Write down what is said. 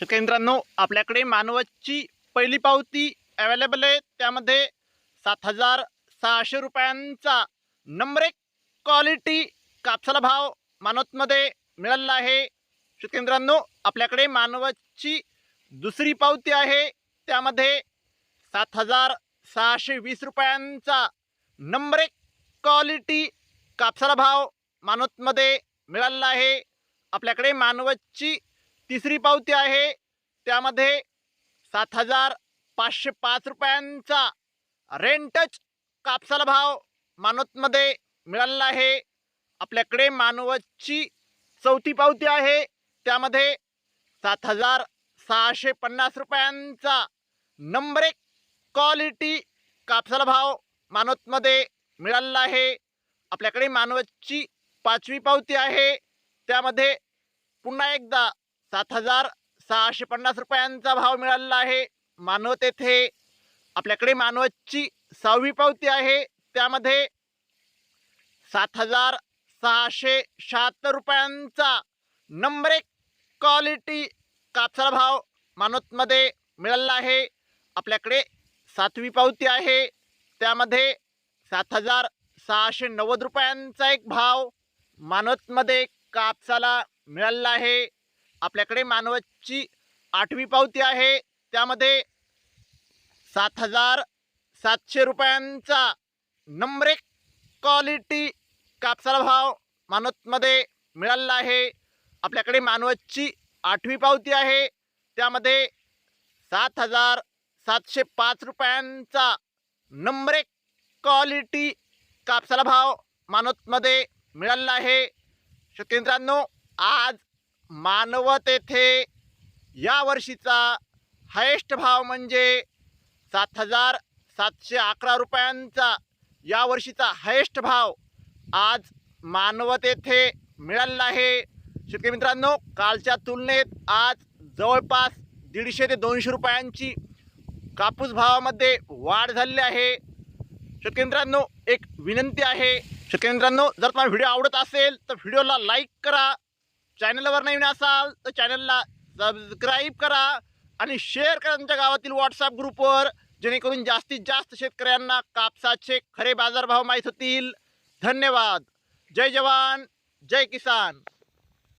शेतकरी मित्रांनो आपल्याकडे मानवतची पहिली पावती अवेलेबल आहे. त्यामध्ये सात हजार सहाशे रुपयांचा नंबर एक क्वालिटी कापसाला भाव मानवतमध्ये मिळालेला आहे. शेतकरी मित्रांनो आपल्याकडे मानवतची दुसरी पावती आहे. त्यामध्ये सात हजार सहाशे वीस रुपयांचा नंबर एक क्वालिटी कापसाला भाव मानवतमध्ये मिळालेला आहे. आपल्याकडे मानवतची तिसरी पावती आहे. त्यामध्ये सात हजार पाचशे पाच रुपयांचा रेंटच कापसाला भाव मानवतमध्ये मिळालेला आहे. आपल्याकडे मानवतची चौथी पावती आहे. त्यामध्ये सात हजार सहाशे पन्नास रुपयांचा नंबर एक क्वालिटी कापसाला भाव मानवतमध्ये मिळालेला आहे. आपल्याकडे मानवतची पाचवी पावती आहे. त्यामध्ये पुन्हा एकदा सात हजार सहाशे पन्नास रुपयांचा भाव मिळालेला आहे. मानवत येथे आपल्याकडे मानवतची सहावी पावती आहे. त्यामध्ये सात हजार सहाशे शहात्तर रुपयांचा नंबर एक क्वालिटी कापसाला भाव मानवतमध्ये मिळालेला आहे. आपल्याकडे सातवी पावती आहे. त्यामध्ये सात हजार सहाशे नव्वद रुपयांचा एक भाव मानवतमध्ये कापसाला मिळालेला आहे. आपल्याकडे मानवाची आठवी पावती आहे. त्यामध्ये सात हजार सातशे रुपयांचा नंबर क्वालिटी कापसाला भाव मानवतमध्ये मिळालेला आहे. आपल्याकडे मानवतची आठवी पावती आहे. त्यामध्ये सात हजार सातशे पाच रुपयांचा नंबर क्वालिटी कापसाला भाव मानवतमध्ये मिळालेला आहे. शेतकरी मित्रांनो आज मानवत येथे यावर्षीचा हायेस्ट भाव म्हणजे सात हजार सातशे अकरा रुपयांचा यावर्षीचा हायेस्ट भाव आज मानवत येथे मिळालेला आहे. शेतकरी मित्रांनो कालच्या तुलनेत आज जवळपास दीडशे ते दोनशे रुपयांची कापूस भावामध्ये वाढ झालेली आहे. शेतकरी मित्रांनो एक विनंती आहे. शेतकरी मित्रांनो जर तुम्हाला व्हिडिओ आवडत असेल तर व्हिडिओला लाईक करा. चॅनलवर नवीन असाल तर चॅनलला सबस्क्राईब करा आणि शेअर करा तुमच्या गावातील व्हॉट्सअप ग्रुपवर जेणेकरून जास्तीत जास्त शेतकऱ्यांना कापसाचे खरे बाजारभाव माहीत होतील. धन्यवाद. जय जवान जय किसान.